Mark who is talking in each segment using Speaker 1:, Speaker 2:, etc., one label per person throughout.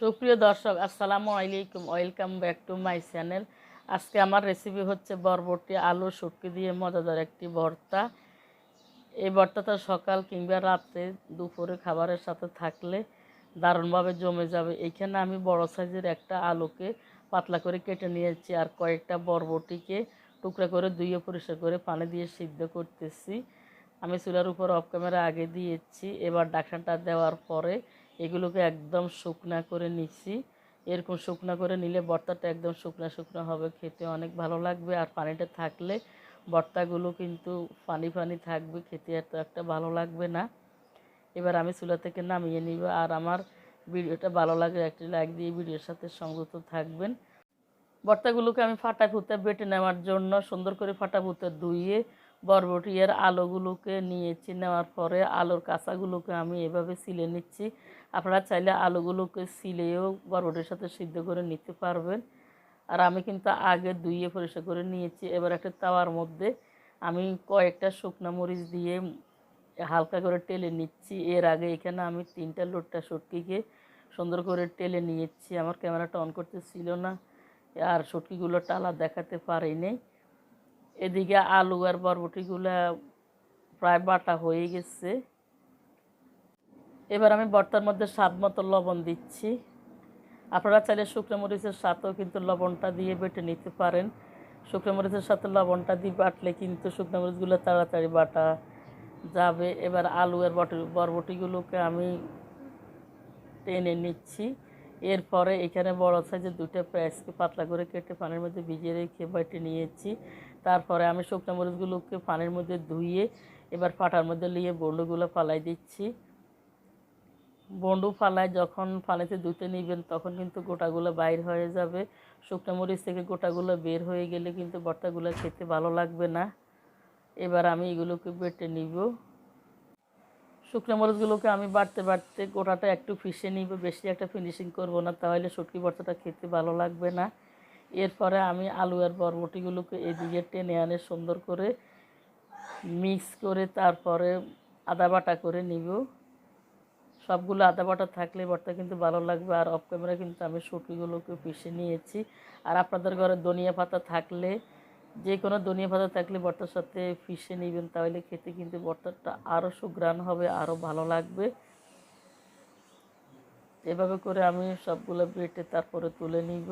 Speaker 1: সুপ্রিয় দর্শক, আসসালামু আলাইকুম। Welcome back to my channel আজকে আমার রেসিপি হচ্ছে বরবটি আলু শুটকি দিয়ে মজাদার একটি ভর্তা। এই ভর্তাটা সকাল কিংবা রাতে দুপুরে খাবারের সাথে থাকলে দারুণভাবে জমে যাবে। এইখানে আমি বড় সাইজের একটা আলুকে পাতলা করে কেটে নিয়েছি আর কয়েকটা বরবটিকে টুকরা করে ধুয়ে পরিষ্কার করে পানি দিয়ে সিদ্ধ করতেছি। আমি চুলার উপর অফ ক্যামেরা আগে দিয়েছি। এবার ডাকনাটা দেওয়ার পরে এগুলোকে একদম শুকনা করে নিচ্ছি। এরকম শুকনা করে নিলে ভর্তাটা একদম শুকনা শুকনো হবে, খেতে অনেক ভালো লাগবে। আর পানিটা থাকলে ভর্তাগুলো কিন্তু পানি পানি থাকবে, খেতে এত একটা ভালো লাগবে না। এবার আমি চুলা থেকে নামিয়ে নিব। আর আমার ভিডিওটা ভালো লাগলে একটি লাইক দিয়ে ভিডিওর সাথে সংযুক্ত থাকবেন। ভর্তাগুলোকে আমি ফাটা ফুতে বেটে নেওয়ার জন্য সুন্দর করে ফাটা ফুতে ধুয়ে বরবটি এর আলুগুলোকে নিয়েছি, নেওয়ার পরে আলোর কাঁচাগুলোকে আমি এভাবে সিলে নিচ্ছি। আপনারা চাইলে আলোগুলোকে সিলেও বরবটির সাথে সিদ্ধ করে নিতে পারবেন। আর আমি কিন্তু আগে ধুয়ে পরিষ্কার করে নিয়েছি। এবার একটা তাওয়ার মধ্যে আমি কয়েকটা শুকনো মরিচ দিয়ে হালকা করে টেলে নিচ্ছি। এর আগে এখানে আমি তিনটা লোটটা শুটকিকে সুন্দর করে টেলে নিয়েছি। আমার ক্যামেরাটা অন করতে ছিল না। আর শুটকিগুলো টালা দেখাতে পারিনি। এদিকে আলু আর বরবটিগুলো প্রায় বাটা হয়ে গেছে। এবার আমি ভর্তার মধ্যে স্বাদ মতো লবণ দিচ্ছি। আপনারা চাইলে শুকনো মরিচের সাথেও কিন্তু লবণটা দিয়ে বেটে নিতে পারেন। শুকনো মরিচের সাথে লবণটা দিয়ে বাটলে কিন্তু শুকনো মরিচগুলো তাড়াতাড়ি বাটা যাবে। এবার আলু আর বট বরবটিগুলোকে আমি টেনে নিচ্ছি। এরপরে এখানে বড় সাইজের দুটো পেঁয়াজকে পাতলা করে কেটে পানির মধ্যে ভিজিয়ে রেখে বেটে নিয়েছি। তারপরে আমি শুকনো মরিচগুলোকে পানির মধ্যে ধুয়ে এবার ফাটার মধ্যে নিয়ে বন্ডুগুলো ফালাই দিচ্ছি। বন্ডু ফালায় যখন পানিতে ধুতে নিবেন তখন কিন্তু গোটাগুলো বাইর হয়ে যাবে। শুকনো মরিচ থেকে গোটাগুলো বের হয়ে গেলে কিন্তু ভর্তাগুলো খেতে ভালো লাগবে না। এবার আমি এগুলোকে বেটে নিব। শুকনো মরিচগুলোকে আমি বাড়তে বাড়তে গোটাটা একটু ফিসে নিব, বেশি একটা ফিনিশিং করব না, তাহলে শুটকি ভর্তাটা খেতে ভালো লাগবে না। এরপরে আমি আলু আর বরবটিগুলোকে এদিকে টেনে আনে সুন্দর করে মিক্স করে তারপরে আদা বাটা করে নিব। সবগুলো আদা বাটা থাকলে ভর্তা কিন্তু ভালো লাগবে, আর অফ ক্যামেরা কিন্তু আমি শুটকিগুলোকে পিষে নিয়েছি। আর আপনাদের ঘরে ধনিয়া পাতা থাকলে যে কোনো ধনিয়া পাতা থাকলে ভর্তার সাথে পিষে নেবেন, তাহলে খেতে কিন্তু ভর্তাটা আরও সুগ্রান হবে আরও ভালো লাগবে। এভাবে করে আমি সবগুলো বেটে তারপরে তুলে নিব।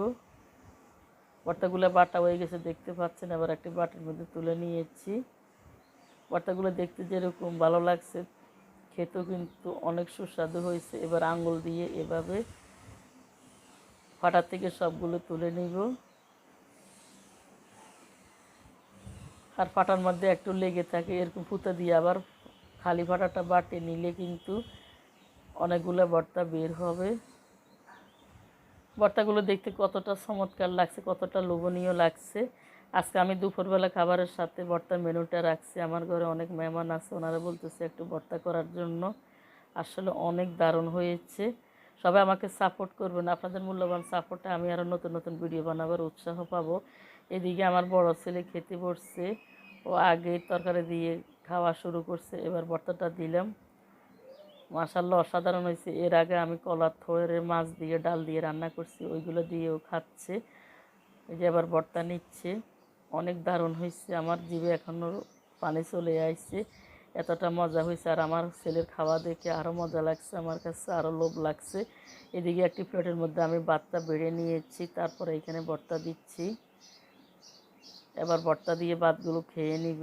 Speaker 1: ভর্তাগুলো বাটা হয়ে গেছে, দেখতে পাচ্ছেন আবার একটি বাটির মধ্যে তুলে নিয়েছি। ভর্তাগুলো দেখতে যেরকম ভালো লাগছে, খেতেও কিন্তু অনেক সুস্বাদু হয়েছে। এবার আঙুল দিয়ে এভাবে ফাটা থেকে সবগুলো তুলে নিব। আর ফাটার মধ্যে একটু লেগে থাকে, এরকম ফুতে দিয়ে আবার খালি ফাটাটা বাটে নিলে কিন্তু অনেকগুলো ভর্তা বের হবে। ভর্তাগুলো দেখতে কতটা চমৎকার লাগছে, কতটা লোভনীয় লাগছে। আজকে আমি দুপুরবেলা খাবারের সাথে ভর্তার মেনুটা রাখছি। আমার ঘরে অনেক মেহমান আছে, ওনারা বলতেছে একটু ভর্তা করার জন্য। আসলে অনেক দারুণ হয়েছে। সবাই আমাকে সাপোর্ট করবেন। আপনাদের মূল্যবান সাপোর্টে আমি আরও নতুন নতুন ভিডিও বানাবার উৎসাহ পাবো। এদিকে আমার বড় ছেলে খেতে পড়ছে ও আগে তরকারি দিয়ে খাওয়া শুরু করছে, এবার ভর্তাটা দিলাম। মাসাল্লাহ অসাধারণ হয়েছে। এর আগে আমি কলার থোড়ের মাছ দিয়ে, ডাল দিয়ে রান্না করছি, ওইগুলো দিয়েও খাচ্ছে। এই যে আবার ভর্তা নিচ্ছে। অনেক দারুণ হয়েছে। আমার জিভে এখনও পানি চলে আসছে এতটা মজা হয়েছে। আর আমার ছেলের খাওয়া দেখে আরও মজা লাগছে, আমার কাছে আরও লোভ লাগছে। এদিকে একটি প্লেটের মধ্যে আমি ভাতটা বেড়ে নিয়েছি, তারপরে এখানে ভর্তা দিচ্ছি। এবার ভর্তা দিয়ে ভাতগুলো খেয়ে নিব।